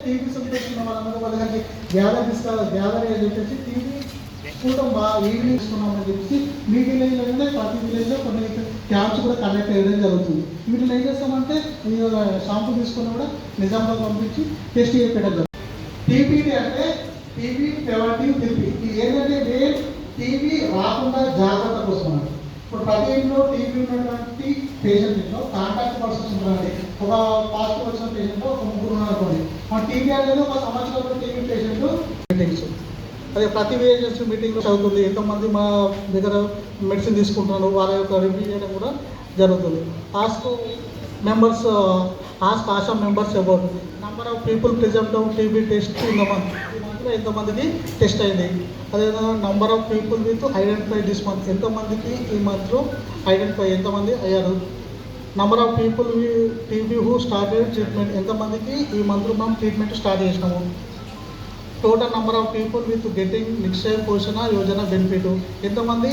TV సంతోషం వాళ్ళందరూ వాళ్ళకి దగ్గరికి గ్యాదర్ తీసుకోవాలి అని చెప్పేసి టీవీ చూడడం బాగా ఈవినింగ్ ఇస్తున్నామని చెప్పేసి మీ విలేజ్లోనే ప్రతి విలేజ్లో కొన్ని క్యాంప్స్ కూడా కండక్ట్ చేయడం జరుగుతుంది. వీటిని ఏం చేస్తామంటే ఈ షాంపూ తీసుకుని కూడా నిజామాబాద్ పంపించి టెస్ట్ చేయడం జరుగుతుంది. టీబీటీ అంటే టీబీ పెవర్టీ తిరిపి ఇది ఏంటంటే టీవీ రాకుండా జాగ్రత్త కోసం ఇప్పుడు ప్రతి ఇంట్లో టీబీ ఉన్నటువంటి పేషెంట్ కాంటాక్ట్ పర్సన్స్ ఉంటారండి ఒక పాజిటివ్ వచ్చిన పేషెంట్ ఒక ముగ్గురు ఉన్నారనుకోండి మన టీబీ అనేది ఒక సంవత్సరంలో టీబీ పేషెంట్ మీటింగ్స్ అదే ప్రతి ఏజెన్సీ మీటింగ్ చదువుతుంది. ఎంతమంది మా దగ్గర మెడిసిన్ తీసుకుంటున్నారు. వాళ్ళ యొక్క రివ్యూ చేయడం కూడా జరుగుతుంది. Ask members ask Asha members about number of people present TB test in ఎంతమందికి టెస్ట్ అయింది. అదేవిధంగా number of people with identify this month. ఎంతమందికి ఈ మంత్లో ఐడెంటిఫై ఎంతమంది అయ్యారు? Number of people TB who started treatment. ఎంతమందికి ఈ మంత్లో మనం ట్రీట్మెంట్ స్టార్ట్ చేసినాము? Total number of people with getting Nikshay Poshan Yojana benefit. ఎంతమంది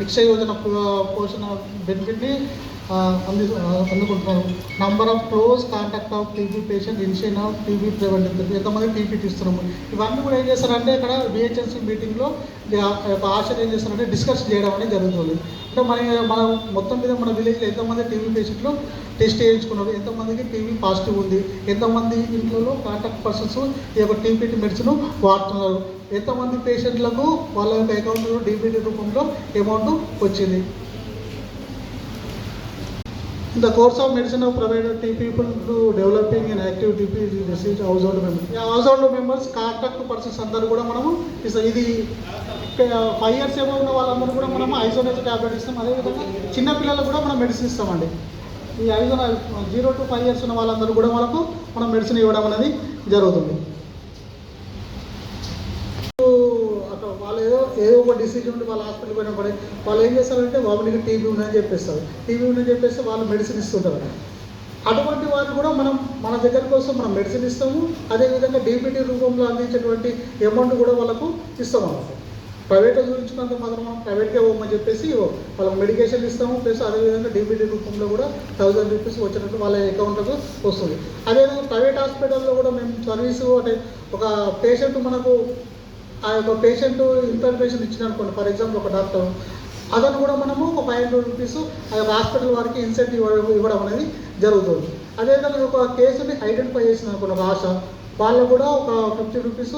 నిక్షయ యోజన పోషణ బెనిఫిట్ని అంది అందుకుంటున్నారు. Number of close contact of TB patient initiation of TB preventive ఎంతమంది టీబీ ఇస్తున్నాము ఇవన్నీ కూడా ఏం చేస్తారంటే ఇక్కడ బిహెచ్ఎంసీ మీటింగ్లో ఆశలు ఏం చేస్తారంటే డిస్కస్ చేయడం అనేది జరుగుతుంది. అంటే మన మన మొత్తం మీద మన విలేజ్లో ఎంతమంది టీబీ పేషెంట్లు టెస్ట్ చేయించుకున్నారు? ఎంతమందికి టీబీ పాజిటివ్ ఉంది? ఎంతమంది ఇంట్లో కాంటాక్ట్ పర్సన్స్ ఈ యొక్క టీబీటీ మెడిసిన్ వాడుతున్నారు? ఎంతమంది పేషెంట్లకు వాళ్ళ యొక్క అకౌంట్లో డీబీటీ రూపంలో అమౌంట్ వచ్చింది? In the course of medicine of provided T people to developing an active TP disease household members. household members contact persons అందరూ కూడా మనము ఇస్తాం ఇది ఫైవ్ ఇయర్స్ ఏమో ఉన్న వాళ్ళందరూ కూడా మనము ఐసోలేషన్ టాబ్లెట్ ఇస్తాం. అదేవిధంగా చిన్న పిల్లలకు కూడా మనం మెడిసిన్ ఇస్తామండి. ఈ ఐదు జీరో టు ఫైవ్ ఇయర్స్ ఉన్న వాళ్ళందరూ కూడా మనకు మనం మెడిసిన్ ఇవ్వడం అనేది జరుగుతుంది అక్కడ వాళ్ళు ఏదో ఒక డిసీజ్ ఉండి వాళ్ళ హాస్పిటల్ పోయినప్పుడు వాళ్ళు ఏం చేస్తారంటే బాబునికి టీబీ ఉందని చెప్పేస్తారు. టీబీ ఉందని చెప్పేస్తే వాళ్ళు మెడిసిన్ ఇస్తుంటారు. అటువంటి వారు కూడా మనం మన దగ్గర కోసం మనం మెడిసిన్ ఇస్తాము. అదేవిధంగా డీబీటీ రూపంలో అందించేటువంటి అమౌంట్ కూడా వాళ్ళకు ఇస్తాం అన్నమాట ప్రైవేట్లో చూపించుకున్నంత మాత్రం మనం ప్రైవేట్గా ఇవ్వమని చెప్పేసి వాళ్ళకి మెడికేషన్ ఇస్తాము. ప్లస్ అదేవిధంగా డీబీటీ రూపంలో కూడా థౌజండ్ రూపీస్ వచ్చినట్టు వాళ్ళ అకౌంట్లకు వస్తుంది. అదేవిధంగా ప్రైవేట్ హాస్పిటల్లో కూడా మేము సర్వీసు అంటే ఒక పేషెంట్ మనకు ఆ యొక్క పేషెంట్ ఇన్ఫర్మేషన్ ఇచ్చిన అనుకోండి. ఫర్ ఎగ్జాంపుల్ ఒక డాక్టర్ అతను కూడా మనము ఒక ఫైవ్ హండ్రెడ్ రూపీస్ ఆ యొక్క హాస్పిటల్ వారికి ఇన్సెంటివ్ ఇవ్వడం అనేది జరుగుతుంది. అదేవిధంగా ఒక కేసుని ఐడెంటిఫై చేసిన అనుకోండి ఒక ఆశ. వాళ్ళు కూడా ఒక ఫిఫ్టీ రూపీస్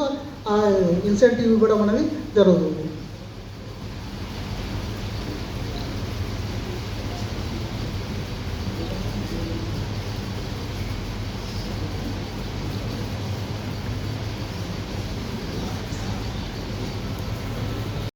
ఇన్సెంటివ్ ఇవ్వడం అనేది జరుగుతుంది.